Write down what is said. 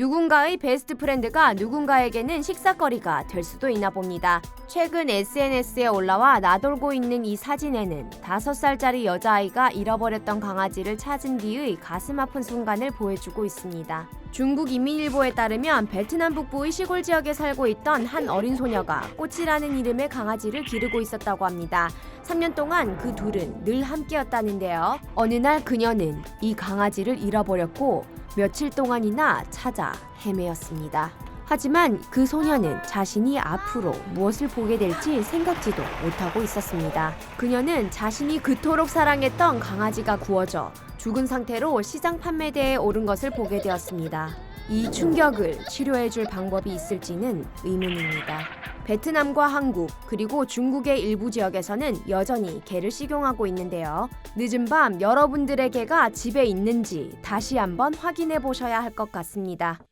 누군가의 베스트 프렌드가 누군가에게는 식사거리가 될 수도 있나 봅니다. 최근 SNS에 올라와 나돌고 있는 이 사진에는 다섯 살짜리 여자아이가 잃어버렸던 강아지를 찾은 뒤의 가슴 아픈 순간을 보여주고 있습니다. 중국 인민일보에 따르면 베트남 북부의 시골 지역에 살고 있던 한 어린 소녀가 꽃이라는 이름의 강아지를 기르고 있었다고 합니다. 3년 동안 그 둘은 늘 함께였다는데요. 어느 날 그녀는 이 강아지를 잃어버렸고 며칠 동안이나 찾아 헤매었습니다. 하지만 그 소녀는 자신이 앞으로 무엇을 보게 될지 생각지도 못하고 있었습니다. 그녀는 자신이 그토록 사랑했던 강아지가 구워져 죽은 상태로 시장 판매대에 오른 것을 보게 되었습니다. 이 충격을 치료해줄 방법이 있을지는 의문입니다. 베트남과 한국 그리고 중국의 일부 지역에서는 여전히 개를 식용하고 있는데요. 늦은 밤 여러분들의 개가 집에 있는지 다시 한번 확인해 보셔야 할 것 같습니다.